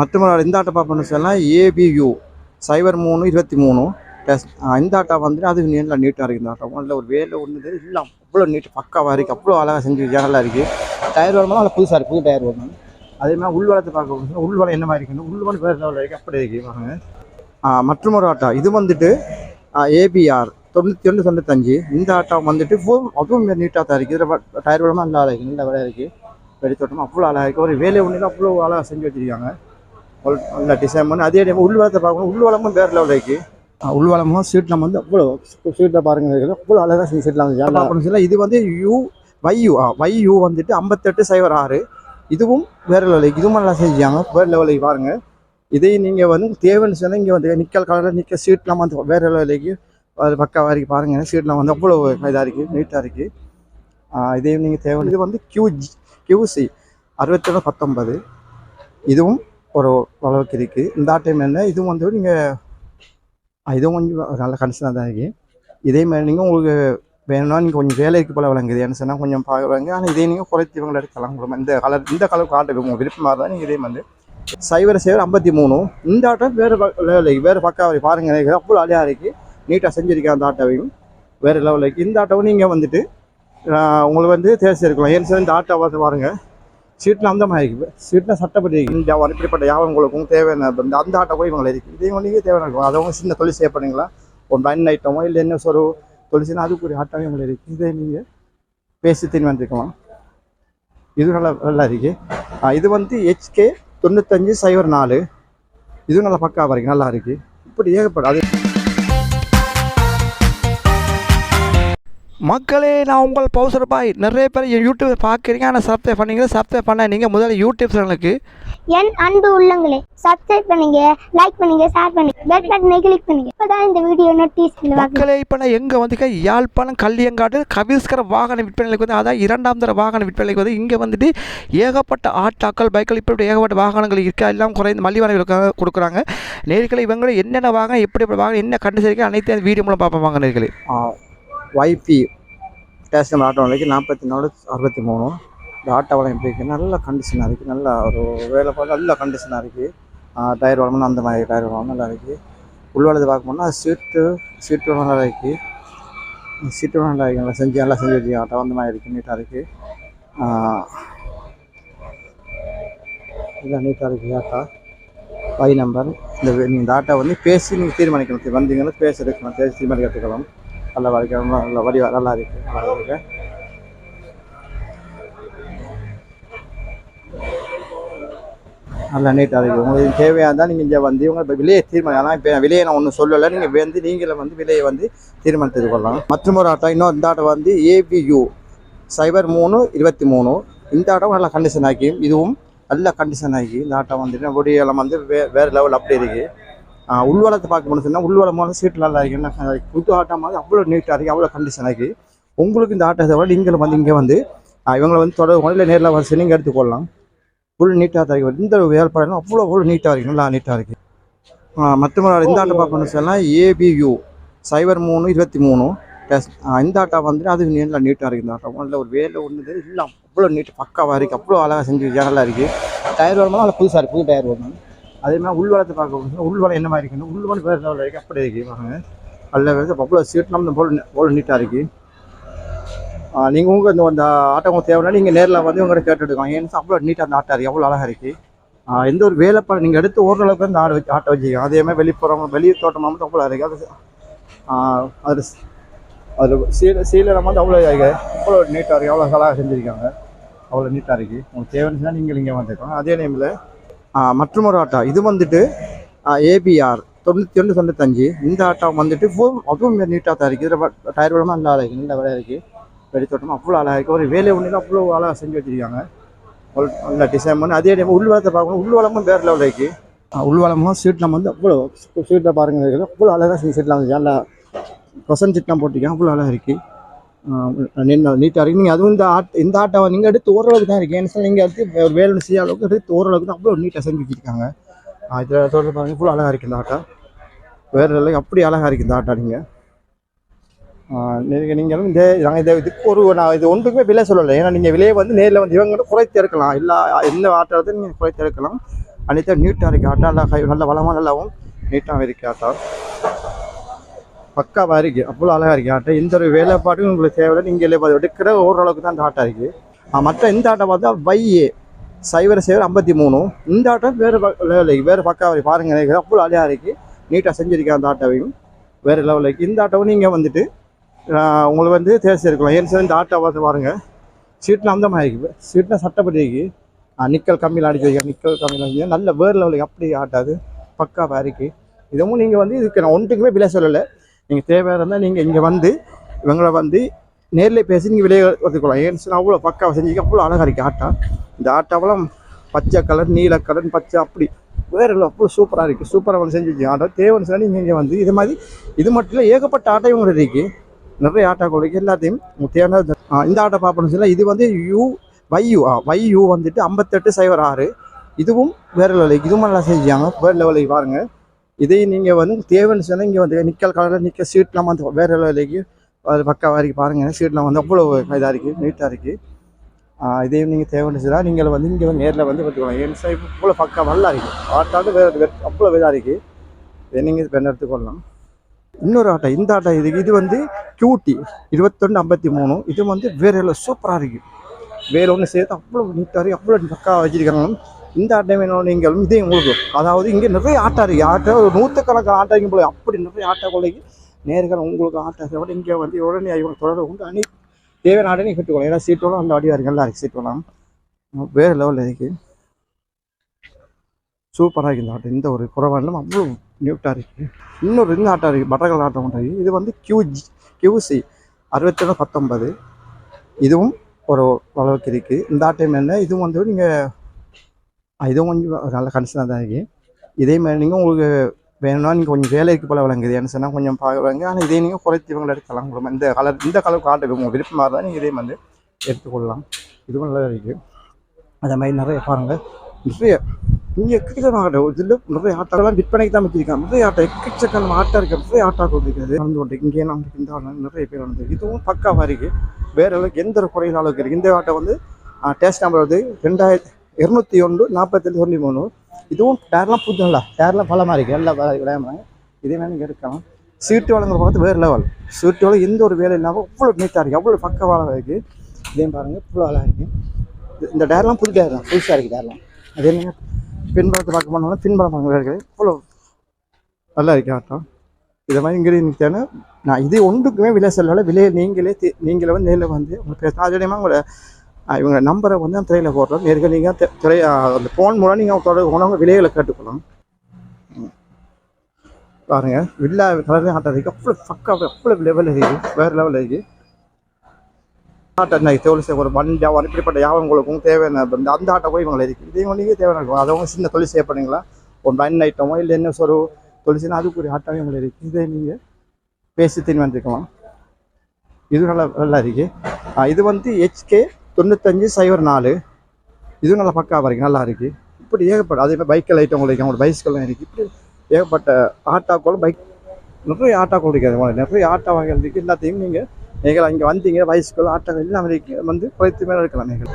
மற்ற இந்த ஆட்டோ பார்ப்போம்னு சொன்னால் ஏபியூ சைபர் மூணு இருபத்தி மூணு டெஸ்ட் இந்த ஆட்டோ வந்துட்டு அது நல்லா நீட்டாக இருக்குது இந்த ஆட்டோ. அதில் ஒரு வேலை ஒன்று இல்லை அவ்வளோ நீட் பக்காவாக இருக்குது அவ்வளோ அழகாக செஞ்சு நல்லா இருக்குது டயர் வரும்போது அதில் புதுசாக இருக்குது புது டயர் வரணும் அதே மாதிரி உள்வளத்தை பார்க்க உள்வளம் என்ன மாதிரி இருக்குன்னு உள்வளம் வேறு லெவலில் இருக்குது அப்படி இருக்கு பாருங்க. மற்றும் ஒரு ஆட்டோ. இது வந்துட்டு ஏபிஆர் தொண்ணூற்றி ஒன்று தொண்ணூத்தஞ்சு. இந்த ஆட்டோ வந்துட்டு full அதுவும் நீட்டாக தான் இருக்குது இதில் டயர் வரமாக நல்லா இருக்குது நல்ல வேலையாக இருக்குது வெடித்தோட்டமாக அவ்வளோ அழகாக இருக்குது ஒரு வேலை ஒன்று அவ்வளோ அழகாக செஞ்சு வச்சிருக்காங்க. நல்ல டிசைன் பண்ணி அதே டைம் உள்வளத்தை பார்க்கணும். உள்வளமும் வேறு லெவலில் இருக்குது உள்வளமும் சீட்டில் வந்து அவ்வளோ சீட்டில் பாருங்க. இருக்குது அவ்வளோ அழகாக செஞ்சு சீட்டில் வந்து சொல்ல இது வந்து யூ வையூ வையூ வந்துட்டு ஐம்பத்தெட்டு சைபர் ஆறு. இதுவும் வேறு லெவலுக்கு இதுவும் நல்லா செஞ்சாங்க வேறு லெவலுக்கு பாருங்க. இதையும் நீங்கள் வந்து தேவைன்னு சொன்னால் இங்கே வந்து நிக்கல் கலரில் நிற்க சீட்லாம் வந்து வேறு லெவலுக்கு அது பக்கா வரைக்கும் பாருங்க. சீட்லாம் வந்து அவ்வளோ இதாக இருக்குது நீட்டாக இருக்குது இதையும் நீங்கள் தேவை இது வந்து கியூஜி கியூசி அறுபத்தேழு பத்தொன்பது. இதுவும் ஒரு அளவுக்கு இருக்குது இந்த டைம் என்ன? இதுவும் வந்து நீங்கள் இதுவும் கொஞ்சம் நல்ல கண்டிஷனாக தான் இருக்குது இதே மாதிரி நீங்கள் உங்களுக்கு வேணும்னா நீங்கள் கொஞ்சம் வேலைக்கு போல விளங்குது. என்ன சொன்னால் கொஞ்சம் பார்க்குறாங்க ஆனால் இதே நீங்கள் குறைத்து இவங்களை எடுக்கலாம். உங்களுக்கு இந்த கலர் இந்த கலர் காட்டுக்கு உங்கள் விருப்பமாக இருந்தால் நீங்கள் இதே வந்து சைவர சைவர் ஐம்பத்தி மூணு. இந்த ஆட்டம் வேறு லெவலுக்கு வேறு பக்காவை பாருங்கள் அவ்வளோ அழியாக இருக்குது நீட்டாக செஞ்சுருக்கேன் அந்த ஆட்டோவையும் வேறு லெவலுக்கு இந்த ஆட்டோவும் நீங்கள் வந்துட்டு உங்களுக்கு வந்து தேர்ச்சிருக்கலாம் ஏன்னு சொல்லி இந்த ஆட்டோ பார்த்து பாருங்கள் சீட்டில் அந்த மாதிரி இருக்குது சீட்டில் சட்டப்படி இந்த இப்படிப்பட்ட யாவும் உங்களுக்கும் தேவையான இந்த அந்த ஆட்டோ கூட இவங்களை இருக்குது இதையும் நீங்கள் தேவையான இருக்கும். அதை சின்ன தொழில் செய்யப்படுங்களா ஒரு பன் ஐட்டமோ இல்லை என்ன ஒரு தொழில்னா அதுக்குரிய ஆட்டோவே இவங்களை இருக்குது இதை நீங்கள் பேசி தின் வந்துருக்கலாம் இது நல்லா நல்லா இருக்குது இது வந்து ஹெச்கே தொண்ணூத்தஞ்சு சைபர் நாலு. இதுவும் நல்லா பக்காவாக இருக்கு. நல்லா இருக்குது இப்படி ஏகப்படும் அது மக்களே நான் உங்கள் பவுசர் பாய் நிறைய பேர் என் யூடியூப் பார்க்குறீங்க ஆனால் சப்ஸ்கிரைப் பண்ணீங்க சப்ஸ்கிரைப் பண்ண நீங்கள் முதல்ல யூடியூப் சேனலுக்கு என் அன்பு உள்ளங்களே சப்ஸ்கிரைப் பண்ணுங்க லைக் பண்ணுங்க ஷேர் பண்ணுங்க பெல் பட்டனை கிளிக் பண்ணுங்க. இப்பதான் இந்த வீடியோ நோட்டீஸ்ல பார்க்க மக்களே இப்போ நான் எங்கே வந்து யாழ்ப்பாணம் கல்லியங்காடு கவிஸ்கர வாகன விற்பனைக்கு வந்து அதான் இரண்டாம் தர வாகன விற்பனைக்கு வந்து இங்கே வந்துட்டு ஏகப்பட்ட ஆட்டாக்கள் பைக்கள் இப்படி ஏகப்பட்ட வாகனங்கள் இருக்கா? எல்லாம் குறைந்த மலிவான கொடுக்குறாங்க. நேர்களை இவங்களும் என்னென்ன வாகனம் எப்படி எப்படி வாகனம் என்ன கண்டு சரிக்க அனைத்து அந்த வீடியோ மூலம் பார்ப்போம் வாங்க நேர்களே. ஒய்பி ஸ்டேஷன் ஆட்டோ விலைக்கு நாற்பத்தி நாலு அறுபத்தி மூணு. இந்த ஆட்டோவெல்லாம் எப்படி இருக்குது நல்ல கண்டிஷனாக இருக்குது நல்ல ஒரு வேலை பார்த்து நல்ல கண்டிஷனாக இருக்குது டயர் வளமும் அந்த மாதிரி டயர் வளமும் நல்லா இருக்குது உள்வளத்தை பார்க்க போனால் சீட்டு சீட்டு நல்லா இருக்குது சீட்டு நல்லா இருக்குது நல்லா செஞ்சு நல்லா செஞ்சு வச்சு ஆட்டோ அந்த மாதிரி இருக்குது நீட்டாக இருக்குது இதான் நீட்டாக இருக்குது ஆட்டோ. பை நம்பர் இந்த நீங்கள் இந்த ஆட்டோ வந்து பேசி நீங்கள் தீர்மானிக்கணும். வந்தீங்கன்னா பேசுறதுக்கு எடுக்கணும் பேசி தீர்மானிக்கிறதுக்கலாம் நல்ல வரைக்கும் நல்ல வடிவா நல்லா இருக்கு. நல்லா இருக்கு. நல்லா நீட்டாக இருக்குது உங்களுக்கு தேவையாக இருந்தால் நீங்கள் இங்கே வந்து உங்கள் இப்போ விலையை தீர்மானம் ஆனால் இப்போ விலையை நான் ஒன்றும் சொல்லலை. நீங்கள் வந்து நீங்களே வந்து விலையை வந்து தீர்மானித்து கொள்ளலாம் மற்றும் ஒரு ஆட்டம் இன்னும் இந்த ஆட்டம் வந்து ஏபியூ சைபர் மூணு இருபத்தி மூணு. இந்த ஆட்டம் நல்ல கண்டிஷன் ஆக்கி இதுவும் நல்ல கண்டிஷன் ஆகி இந்த ஆட்டம் வந்துட்டு ஒடியெல்லாம் வந்து வே வேறு லெவல் அப்படி இருக்குது உள்வளத்தை பார்க்க சொன்னால் உள்வளமான சீட் நல்லா இருக்கு. என்ன புது ஆட்டம் மாதிரி அவ்வளோ நீட்டாக இருக்குது அவ்வளோ கண்டிஷன் இருக்குது உங்களுக்கு இந்த ஆட்டத்தை விட நீங்களும் வந்து இங்கே வந்து இவங்களை வந்து தொடர்பு இல்லை நேரில் வந்து நீங்கள் எடுத்துக்கொள்ளலாம் ஃபுல் நீட்டாக தான் இருக்குது இந்த வேலைப்பாடு அவ்வளோ அவ்வளோ நீட்டாக இருக்குது நல்லா நீட்டாக இருக்குது மற்ற இந்த ஆட்டை பார்க்கணும்னு சொன்னால் ஏபியூ சைபர் மூணு இருபத்தி மூணு டெஸ்ட் இந்த ஆட்டா வந்துட்டு அது நல்லா நீட்டாக இருக்குது இந்த ஆட்டம் அதில் ஒரு வேலை ஒன்று இல்லை அவ்வளோ நீட் பக்காவாக இருக்குது அவ்வளோ அழகாக செஞ்சு நல்லா இருக்குது டயர் வரும்போது அதில் புதுசாக இருக்குது புது டயர் வரணும் அதே மாதிரி உள்வளத்தை பார்க்க போனால் உள்வளம் என்ன மாதிரி இருக்கணும் உள்வளம் வேறு லெவலில் இருக்குது அப்படி இருக்குது அதில் வந்து அவ்வளோ சீட்லாம் இந்த போல் அவ்வளோ நீட்டாக இருக்குது நீங்கள் உங்கள் இந்த அந்த ஆட்டோ உங்களுக்கு தேவைன்னா நீங்கள் நேரில் வந்து உங்கள்கிட்ட கேட்டு எடுக்கலாம் ஏன்னா அவ்வளோ நீட்டாக அந்த ஆட்டோ இருக்குது அவ்வளோ அழகாக இருக்குது எந்த ஒரு வேலைப்பாடு நீங்கள் எடுத்து ஓரளவுக்கு அந்த ஆடு வச்சு ஆட்டோ வச்சுக்கலாம். அதே மாதிரி வெளிப்புறம் வெளியே தோட்டமாக மட்டும் அவ்வளோ இருக்குது அது அது அது சீல சீலரம் வந்து அவ்வளோ இருக்கு. அவ்வளோ நீட்டாக இருக்குது அவ்வளோ அழகாக செஞ்சுருக்காங்க. அவ்வளோ நீட்டாக இருக்குது உங்களுக்கு தேவைன்னு நீங்கள் இங்கே வந்துருக்கோம் அதே நேமில் மற்றும் ஒரு ஆட்டோ. இது வந்துட்டு ஏபிஆர் தொண்ணூற்றி ஒன்று தொண்ணூத்தஞ்சு. இந்த ஆட்டோ வந்துட்டு full அதுவும் நீட்டாக தான் இருக்குது இதில் டயர் விடமாக நல்லா இருக்குது நல்ல வேலையாக இருக்குது வெடித்தோட்டமாக அவ்வளோ அழகாக இருக்குது ஒரு வேலை ஒன்று அவ்வளோ அழகாக செஞ்சு வச்சுருக்காங்க. நல்ல டிசைன் பண்ணி அதே டைம் உள்வளத்தை பார்க்கணும். உள்வளமும் வேறு லெவலில் இருக்குது உள்வளமும் சீட்லாம் வந்து அவ்வளோ சீட்டில் பாருங்க அவ்வளோ அழகாக செஞ்சு சீட்லாம் வந்து நல்லா கொசன் சீட்லாம் போட்டிருக்காங்க. அவ்வளோ அழகாக இருக்குது நீட்டாக இருக்குது நீங்கள் அதுவும் இந்த ஆட் இந்த ஆட்டை நீங்கள் எடுத்து ஓரளவுக்கு தான் இருக்குது ஏன்னு நீங்கள் எடுத்து ஒரு வேலை செய்ய அளவுக்கு எடுத்து ஓரளவுக்கு தான் அவ்வளோ நீட்டாக செஞ்சு வச்சுருக்காங்க இதில் தொடர்ந்து பாருங்க இவ்வளோ அழகாக இருக்குது இந்த ஆட்டா வேறு அளவுக்கு அப்படி அழகாக இருக்குது இந்த ஆட்டா நீங்கள் நீங்கள் நீங்களும் இந்த நாங்கள் இதை இதுக்கு ஒரு நான் இது ஒன்றுக்குமே விலை சொல்லலை ஏன்னா நீங்கள் விலையை வந்து நேரில் வந்து இவங்க குறைத்து எடுக்கலாம் எல்லா எந்த ஆட்டத்தை நீங்கள் குறைத்து எடுக்கலாம் அனைத்தும் நீட்டாக இருக்குது ஆட்டா நல்லா கை நல்ல வளமாக நல்லாவும் நீட்டாகவும் இருக்குது ஆட்டா பக்காவாக இருக்குது அவ்வளோ அழகாக இருக்குது ஆட்டை. இந்த ஒரு வேலைப்பாட்டும் உங்களுக்கு தேவையில்லை. நீங்கள் இல்லை எடுக்கிற ஓரளவுக்கு தான் அந்த ஆட்டோ இருக்குது மற்ற இந்த ஆட்டோ பார்த்தா வையே சைவர் சைவர் ஐம்பத்தி மூணு. இந்த ஆட்டோ வேறு லெவலுக்கு வேறு பக்காவாக பாருங்க. எனக்கு அவ்வளோ அழகாக இருக்குது நீட்டாக செஞ்சுருக்கேன் அந்த ஆட்டோவையும் வேறு லெவலுக்கு இந்த ஆட்டோவும் நீங்கள் வந்துட்டு உங்களுக்கு வந்து தேசி இருக்கலாம் ஏன்னு சார் இந்த ஆட்டோ பார்த்து பாருங்கள் சீட்டில் அந்த மாதிரி இருக்குது சீட்டில் சட்டப்படி இருக்குது நிக்கல் கம்மியில் அடிச்சு வைக்க நிக்கல் கம்மியில் அடிச்சு நல்ல வேறு லெவலுக்கு அப்படி ஆட்டாது பக்காவாக இருக்குது இதுவும் நீங்கள் வந்து இதுக்கு நான் ஒன்றுக்குமே விலை சொல்லலை. நீங்கள் தேவையாக இருந்தால் நீங்கள் இங்கே வந்து இவங்களை வந்து நேரில் பேசி நீங்கள் விலையை எடுத்துக்கலாம் ஏன்னு சொன்னால் அவ்வளோ பக்காவை செஞ்சு அவ்வளோ அழகாக இருக்குது ஆட்டா. இந்த ஆட்டாவெல்லாம் பச்சை கலர் நீல கலர் பச்சை அப்படி. வேறு இல்லை அவ்வளோ சூப்பராக இருக்குது சூப்பராக வந்து செஞ்சு வச்சு ஆட்டா தேவைன்னு சொன்னால் நீங்கள் இங்கே வந்து இது மாதிரி இது மட்டும் இல்லை ஏகப்பட்ட ஆட்டை இவங்க இருக்குது நிறைய ஆட்டா கொடுக்கு எல்லாத்தையும் தேவையான இந்த ஆட்டை பார்ப்போம்னு சொன்னால் இது வந்து யூ வையூ ஆ வையூ வந்துட்டு ஐம்பத்தெட்டு சைவர் ஆறு. இதுவும் வேறு லெவலுக்கு இதுவும் நல்லா செஞ்சாங்க வேறு லெவலுக்கு பாருங்கள் இதையும் நீங்கள் வந்து தேவைன்னு சொன்னால் இங்கே வந்து நிக்கல் கலரில் நிற்க சீட்லாம் வந்து வேறு லெவலுக்கு அது பக்காவாக இருக்குது பாருங்கள் சீட்லாம் வந்து அவ்வளோ இதாக இருக்குது நீட்டாக இருக்குது இதையும் நீங்கள் தேவைன்னு சொன்னால் நீங்கள் வந்து இங்கே வந்து நேரில் வந்து பார்த்துக்கலாம் ஏன் சார் இவ்வளோ பக்கா நல்லா இருக்குது ஆட்டாவது வேறு அவ்வளோ இதாக இருக்குது இதை நீங்கள் பெண் எடுத்துக்கொள்ளலாம் இன்னொரு ஆட்டம் இந்த ஆட்டம் இது இது வந்து கியூட்டி இருபத்தொன்று ஐம்பத்தி மூணு இது வந்து வேறு சூப்பராக இருக்குது வேறு ஒன்று சேர்த்து அவ்வளோ நீட்டாக இருக்குது அவ்வளோ பக்கா வச்சுருக்காங்களும் இந்த ஆட்டம் வேணும் நீங்களும் இதே உங்களுக்கு. அதாவது இங்கே நிறைய ஆட்டா இருக்குது ஆட்டோ ஒரு நூற்றுக்கணக்கான ஆட்டாங்க போல. அப்படி நிறைய ஆட்டா கொள்ளைக்கு நேர்கள் உங்களுக்கு ஆட்டோ விட இங்கே வந்து உடனே இவங்க தொடர்பு கொண்டு அணி தேவையான ஆடனே நீங்கள் கட்டுக்கலாம் ஏன்னா சீட்டோட அந்த வடிவாக இருக்குது நல்லா இருக்குது சீட்டோலாம் வேறு லெவலில் இருக்குது சூப்பராக இருக்குது இந்த ஆட்டம். இந்த ஒரு குறைவாண்டும் அவ்வளோ நியூட்டாக இருக்குது இன்னொரு இந்த ஆட்டம் இருக்குது பட்டர்கள் ஆட்டம் ஒன்று இருக்குது இது வந்து கியூஜி கியூசி அறுபத்தொன்று பத்தொன்பது. இதுவும் ஒரு அளவுக்கு இருக்குது இந்த ஆட்டம் என்ன? இதுவும் வந்து நீங்கள் இதுவும் கொஞ்சம் நல்ல கண்டிஷனாக தான் இருக்குது இதே மாதிரி நீங்கள் உங்களுக்கு வேணும்னா நீங்கள் கொஞ்சம் வேலைக்கு போல விளங்குது என்ன சொன்னால் கொஞ்சம் பார்க்குறாங்க ஆனால் இதே நீங்கள் குறைச்சி இவங்களை எடுக்கலாம். உங்களுக்கு இந்த கலர் இந்த கலர் காட்டு உங்களுக்கு விருப்பமாக தான் நீங்கள் இதே வந்து எடுத்துக்கொள்ளலாம். இதுவும் நல்லா இருக்குது அதே மாதிரி நிறைய பாருங்கள் நிறைய இங்கே எக்கச்சக்கமான இதில் நிறைய ஆட்டோலாம் விற்பனைக்கு தான் வச்சிருக்காங்க நிறைய ஆட்டோ எக்கச்சக்கம் ஆட்டோ இருக்குது நிறைய ஆட்டோ கொடுக்குது நடந்து கொண்டு இங்கே நம்ம இந்த ஆட்டோ நிறைய பேர் வந்து இதுவும் பக்காவாக இருக்குது வேற அளவுக்கு எந்த ஒரு குறையில அளவுக்கு இருக்குது இந்த ஆட்டோ வந்து டேஸ்ட் நம்பர் வந்து ரெண்டாயிரத்தி இரநூத்தி ஒன்று நாற்பத்தெட்டு தொண்ணூற்றி மூணு. இதுவும் டயர்லாம் புதுங்களா டயர்லாம் பலமாக இருக்குது எல்லாம் விளையாடுறாங்க. இதே மாதிரி இருக்கலாம் எடுக்கலாம். சீட்டு வழங்குற பார்த்து வேறு லெவல் சீட்டு வளம் எந்த ஒரு வேலை இல்லாமல் அவ்வளோ நீட்டாக இருக்குது அவ்வளோ பக்கவாக இருக்குது இதே பாருங்கள் இவ்வளோ அழகாக இருக்குது இந்த டயர்லாம் புது டயர் தான். புதுசாக இருக்குது டயர்லாம் அதே மாதிரி பின்புறத்தை பார்க்க போனோம்னா பின்புறம் பார்க்க இருக்குது இவ்வளோ நல்லா இருக்கு ஆட்டம். இதை மாதிரி இங்கே தேவை நான் இது ஒன்றுக்குமே விலை சொல்லலை. விலையை நீங்களே தே- நீங்களே வந்து நேரில் வந்து உங்களுக்கு பேச உங்களை இவங்க நம்பரை வந்து அந்த திரையில் போடுறோம். நேர்கள் நீங்கள் திரை அந்த ஃபோன் மூலம் நீங்கள் தொடர்பு கொண்டு விலைகளை கேட்டுக்கணும் பாருங்க வில்லா கலர் ஆட்டம் இருக்குது அவ்வளோ பக்கா அவ்வளோ லெவல் இருக்குது வேறு லெவல் இருக்குது ஆட்டம் தொழில் ஒரு வண்டி வியாபாரம் இப்படிப்பட்ட வியாபாரம் உங்களுக்கும் தேவையான அந்த அந்த ஆட்டோ கூட இவங்களை இருக்குது இது நீங்கள் தேவையான இருக்கும் அதவங்க சின்ன தொழில் செய்ய பண்ணீங்களா ஒரு பன் ஐட்டமோ இல்லை என்ன ஒரு தொழில் செய்யணும். அதுக்குரிய ஆட்டமே இவங்களை இருக்குது இதை நீங்கள் பேசி தீர்மானிக்கலாம் இது நல்லா நல்லா இருக்குது இது வந்து ஹெச்கே தொண்ணூத்தஞ்சு சைபர் நாலு. இதுவும் நல்லா பக்காவாக இருக்குது நல்லா இருக்குது இப்படி ஏகப்பட்ட அதே மாதிரி பைக்கில் ஐட்டம் உங்களுக்கு அவங்க பைஸ்கெல்லாம் இருக்குது இப்படி ஏகப்பட்ட ஆட்டாக்களும் பைக் நிறைய ஆட்டாக்கள் இருக்குது உங்களுக்கு நிறைய ஆட்டோ வகைகள் இருக்குது எல்லாத்தையும் நீங்கள் நீங்கள் இங்கே வந்தீங்க பைஸ்கள் ஆட்டோ எல்லாம் இருக்கு. வந்து குறைத்து மேலே இருக்கலாம் நீங்கள்.